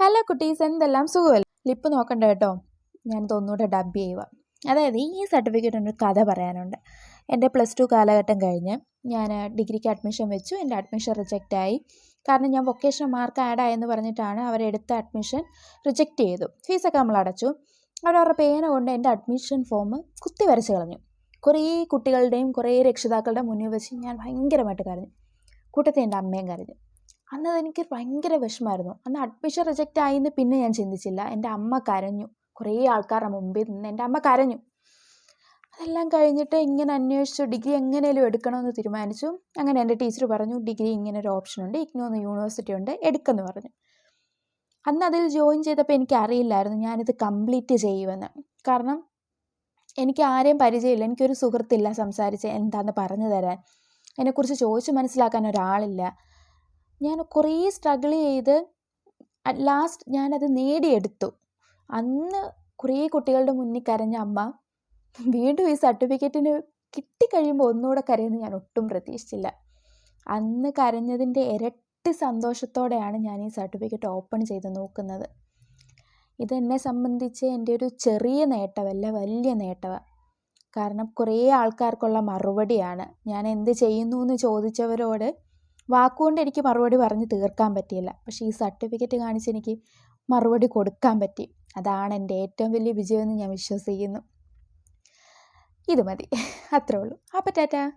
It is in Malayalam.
ഹലോ കുട്ടീസ്. എന്തെല്ലാം സുഖമല്ല? ലിപ്പ് നോക്കണ്ട കേട്ടോ. ഞാൻ ഒന്നുകൂടെ ഡബ് ചെയ്യുക അതായത് ഈ സർട്ടിഫിക്കറ്റിന് ഒരു കഥ പറയാനുണ്ട്. എന്റെ പ്ലസ് ടു കാലഘട്ടം കഴിഞ്ഞ് ഞാൻ ഡിഗ്രിക്ക് അഡ്മിഷൻ വെച്ചു. എന്റെ അഡ്മിഷൻ റിജക്റ്റ് ആയി. കാരണം ഞാൻ വൊക്കേഷണൽ മാർക്ക് ആഡ് ആയെന്ന് പറഞ്ഞിട്ടാണ് അവരെടുത്ത അഡ്മിഷൻ റിജക്റ്റ് ചെയ്തു. ഫീസൊക്കെ നമ്മൾ അടച്ചു. അവരവരുടെ പേന കൊണ്ട് എന്റെ അഡ്മിഷൻ ഫോം കുത്തി വരച്ച് കളഞ്ഞു. കുറേ കുട്ടികളുടെയും കുറേ രക്ഷിതാക്കളുടെ മുന്നിൽ വെച്ച് ഞാൻ ഭയങ്കരമായിട്ട് കരഞ്ഞു. കൂട്ടത്തിൽ എന്റെ അമ്മയും കരഞ്ഞു. അന്ന് എനിക്ക് ഭയങ്കര വിഷമമായിരുന്നു. അന്ന് അഡ്മിഷൻ റിജക്റ്റ് ആയിന്ന് പിന്നെ ഞാൻ ചിന്തിച്ചില്ല. എന്റെ അമ്മ കരഞ്ഞു. കുറേ ആൾക്കാരുടെ മുമ്പിൽ നിന്ന് എന്റെ അമ്മ കരഞ്ഞു. അതെല്ലാം കഴിഞ്ഞിട്ട് ഇങ്ങനെ അന്വേഷിച്ചു. ഡിഗ്രി എങ്ങനെയും എടുക്കണമെന്ന് തീരുമാനിച്ചു. അങ്ങനെ എന്റെ ടീച്ചർ പറഞ്ഞു ഡിഗ്രി ഇങ്ങനെ ഒരു ഓപ്ഷൻ ഉണ്ട്. ഇഗ്നോ എന്ന് യൂണിവേഴ്സിറ്റി ഉണ്ട്. എടുക്കുമെന്ന് പറഞ്ഞു. അന്ന് അതിൽ ജോയിൻ ചെയ്തപ്പോൾ എനിക്ക് അറിയില്ലായിരുന്നു ഞാനിത് കംപ്ലീറ്റ് ചെയ്യുമെന്ന്. കാരണം എനിക്ക് ആരെയും പരിചയമില്ല. എനിക്കൊരു സുഹൃത്തില്ല സംസാരിച്ച് എന്താണെന്ന് പറഞ്ഞു തരാൻ. എന്നെക്കുറിച്ച് ചോദിച്ച് മനസ്സിലാക്കാൻ ഒരാളില്ല. ഞാൻ കുറേ സ്ട്രഗിൾ ചെയ്ത് അറ്റ് ലാസ്റ്റ് ഞാനത് നേടിയെടുത്തു. അന്ന് കുറേ കുട്ടികളുടെ മുന്നിൽ കരഞ്ഞ അമ്മ വീണ്ടും ഈ സർട്ടിഫിക്കറ്റിന് കിട്ടിക്കഴിയുമ്പോൾ ഒന്നുകൂടെ കരയുമെന്ന് ഞാൻ ഒട്ടും പ്രതീക്ഷിച്ചില്ല. അന്ന് കരഞ്ഞതിന്റെ ഇരട്ടി സന്തോഷത്തോടെയാണ് ഞാൻ ഈ സർട്ടിഫിക്കറ്റ് ഓപ്പൺ ചെയ്ത് നോക്കുന്നത്. ഇതെന്നെ സംബന്ധിച്ച് എന്റെ ഒരു ചെറിയ നേട്ടമല്ല വലിയ നേട്ടമാണ് കാരണം കുറേ ആൾക്കാർക്കുള്ള മറുപടിയാണ്. ഞാൻ എന്ത് ചെയ്യുന്നു എന്ന് ചോദിച്ചവരോട് വാക്കുകൊണ്ട് എനിക്ക് മറുപടി പറഞ്ഞ് തീർക്കാൻ പറ്റിയില്ല. പക്ഷേ ഈ സർട്ടിഫിക്കറ്റ് കാണിച്ച് എനിക്ക് മറുപടി കൊടുക്കാൻ പറ്റി. അതാണ് എന്റെ ഏറ്റവും വലിയ വിജയമെന്ന് ഞാൻ വിശ്വസിക്കുന്നു. ഇത് മതി. അത്രേ ഉള്ളൂ. അപ്പം ടാറ്റാ